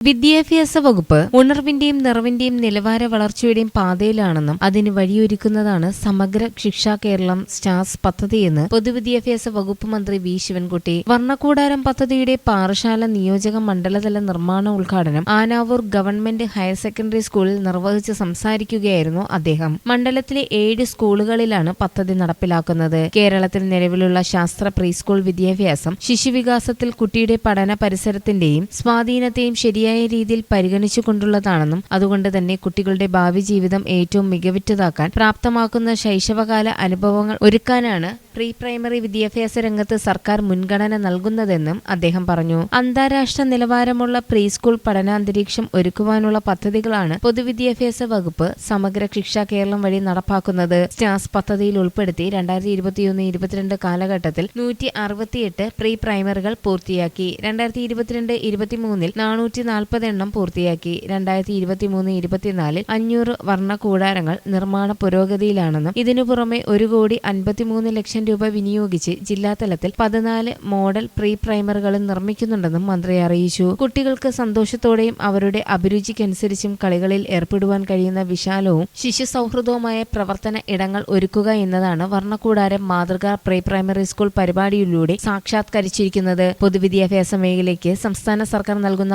വിദ്യാഭ്യാസ വകുപ്പ് ഉണർവിന്റെയും നിറവിന്റെയും നിലവാര വളർച്ചയുടെയും പാതയിലാണെന്നും അതിന് വഴിയൊരുക്കുന്നതാണ് സമഗ്ര ശിക്ഷാ കേരളം സ്റ്റാർസ് പദ്ധതിയെന്ന് പൊതുവിദ്യാഭ്യാസ വകുപ്പ് മന്ത്രി വി ശിവൻകുട്ടി വർണക്കൂടാരം പദ്ധതിയുടെ പാറശാല നിയോജക മണ്ഡലതല നിർമ്മാണ ഉദ്ഘാടനം ആനാവൂർ ഗവൺമെന്റ് ഹയർ സെക്കൻഡറി സ്കൂളിൽ നിർവഹിച്ച് സംസാരിക്കുകയായിരുന്നു അദ്ദേഹം. മണ്ഡലത്തിലെ ഏഴ് സ്കൂളുകളിലാണ് പദ്ധതി നടപ്പിലാക്കുന്നത്. കേരളത്തിൽ നിലവിലുള്ള ശാസ്ത്ര പ്രീസ്കൂൾ വിദ്യാഭ്യാസം ശിശുവികാസത്തിൽ കുട്ടിയുടെ പഠന പരിസരത്തിന്റെയും സ്വാധീനത്തെയും ശരിയായ രീതിയിൽ പരിഗണിച്ചുകൊണ്ടുള്ളതാണെന്നും അതുകൊണ്ട് തന്നെ കുട്ടികളുടെ ഭാവി ജീവിതം ഏറ്റവും മികവിറ്റതാക്കാൻ പ്രാപ്തമാക്കുന്ന ശൈശവകാല അനുഭവങ്ങൾ ഒരുക്കാനാണ് പ്രീ പ്രൈമറി വിദ്യാഭ്യാസ രംഗത്ത് സർക്കാർ മുൻഗണന നൽകുന്നതെന്നും അദ്ദേഹം പറഞ്ഞു. അന്താരാഷ്ട്ര നിലവാരമുള്ള പ്രീ സ്കൂൾ പഠനാന്തരീക്ഷം ഒരുക്കുവാനുള്ള പദ്ധതികളാണ് പൊതുവിദ്യാഭ്യാസ വകുപ്പ് സമഗ്ര ശിക്ഷ കേരളം വഴി നടപ്പാക്കുന്നത്. സ്റ്റാസ് പദ്ധതിയിൽ ഉൾപ്പെടുത്തി രണ്ടായിരത്തി ഇരുപത്തിയൊന്ന് ഇരുപത്തിരണ്ട് കാലഘട്ടത്തിൽ നൂറ്റി അറുപത്തിയെട്ട് പ്രീ പ്രൈമറികൾ പൂർത്തിയാക്കി. രണ്ടായിരത്തി ഇരുപത്തിരണ്ട് ഇരുപത്തിമൂന്നിൽ നാനൂറ്റി നാൽപ്പത് എണ്ണം പൂർത്തിയാക്കി രണ്ടായിരത്തി ഇരുപത്തിമൂന്ന് ഇരുപത്തിനാലിൽ അഞ്ഞൂറ് വർണ കൂടാരങ്ങൾ നിർമ്മാണ പുരോഗതിയിലാണെന്നും ഇതിനു പുറമെ ഒരു കോടി അൻപത്തിമൂന്ന് ലക്ഷം രൂപ വിനിയോഗിച്ച് ജില്ലാതലത്തിൽ പതിനാല് മോഡൽ പ്രീ പ്രൈമറികളും നിർമ്മിക്കുന്നുണ്ടെന്നും മന്ത്രി അറിയിച്ചു. കുട്ടികൾക്ക് സന്തോഷത്തോടെയും അവരുടെ അഭിരുചിക്കനുസരിച്ചും കളികളിൽ ഏർപ്പെടുവാൻ കഴിയുന്ന വിശാലവും ശിശു സൗഹൃദവുമായ പ്രവർത്തന ഇടങ്ങൾ ഒരുക്കുക എന്നതാണ് വർണക്കൂടാരം മാതൃകാ പ്രീ പ്രൈമറി സ്കൂൾ പരിപാടിയിലൂടെ സാക്ഷാത്കരിച്ചിരിക്കുന്നത്. പൊതുവിദ്യാഭ്യാസ മേഖലയ്ക്ക് സംസ്ഥാന സർക്കാർ നൽകുന്ന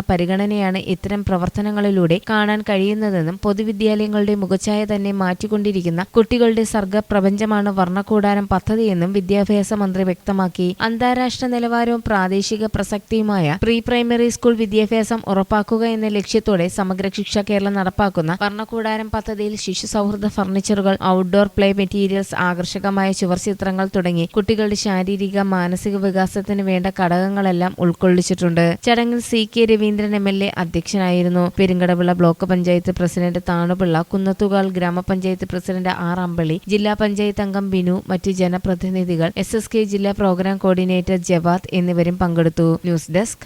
പരിഗണനയാണ് ഇത്തരം പ്രവർത്തനങ്ങളിലൂടെ കാണാൻ കഴിയുന്നതെന്നും പൊതുവിദ്യാലയങ്ങളുടെ മുഖച്ഛായ തന്നെ മാറ്റിക്കൊണ്ടിരിക്കുന്ന കുട്ടികളുടെ സർഗ പ്രപഞ്ചമാണ് വർണക്കൂടാരം പദ്ധതിയെന്നും വിദ്യാഭ്യാസ മന്ത്രി വ്യക്തമാക്കി. അന്താരാഷ്ട്ര നിലവാരവും പ്രാദേശിക പ്രസക്തിയുമായ പ്രീ പ്രൈമറി സ്കൂൾ വിദ്യാഭ്യാസം ഉറപ്പാക്കുക എന്ന ലക്ഷ്യത്തോടെ സമഗ്ര ശിക്ഷ കേരളം നടപ്പാക്കുന്ന വർണക്കൂടാരം പദ്ധതിയിൽ ശിശു സൗഹൃദ ഫർണിച്ചറുകൾ ഔട്ട്ഡോർ പ്ലേ മെറ്റീരിയൽസ് ആകർഷകമായ ചുവർ ചിത്രങ്ങൾ തുടങ്ങി കുട്ടികളുടെ ശാരീരിക മാനസിക വികാസത്തിന് വേണ്ട ഘടകങ്ങളെല്ലാം ഉൾക്കൊള്ളിച്ചിട്ടുണ്ട്. ചടങ്ങിൽ C K Raveendran M L A അധ്യക്ഷനായിരുന്നു. പെരുങ്കടവിള ബ്ലോക്ക് പഞ്ചായത്ത് പ്രസിഡന്റ് താണുപിള്ള കുന്നത്തുകാൽ ഗ്രാമപഞ്ചായത്ത് പ്രസിഡന്റ് ആർ അമ്പളി ജില്ലാ പഞ്ചായത്ത് അംഗം ബിനു മറ്റ് ജനപ്രതിനിധികൾ എസ് എസ് കെ ജില്ലാ പ്രോഗ്രാം കോർഡിനേറ്റർ ജവാദ് എന്നിവരും പങ്കെടുത്തു. News desk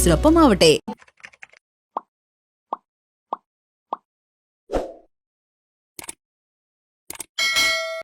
ഡയമണ്ട്സിനൊപ്പം ആവട്ടെ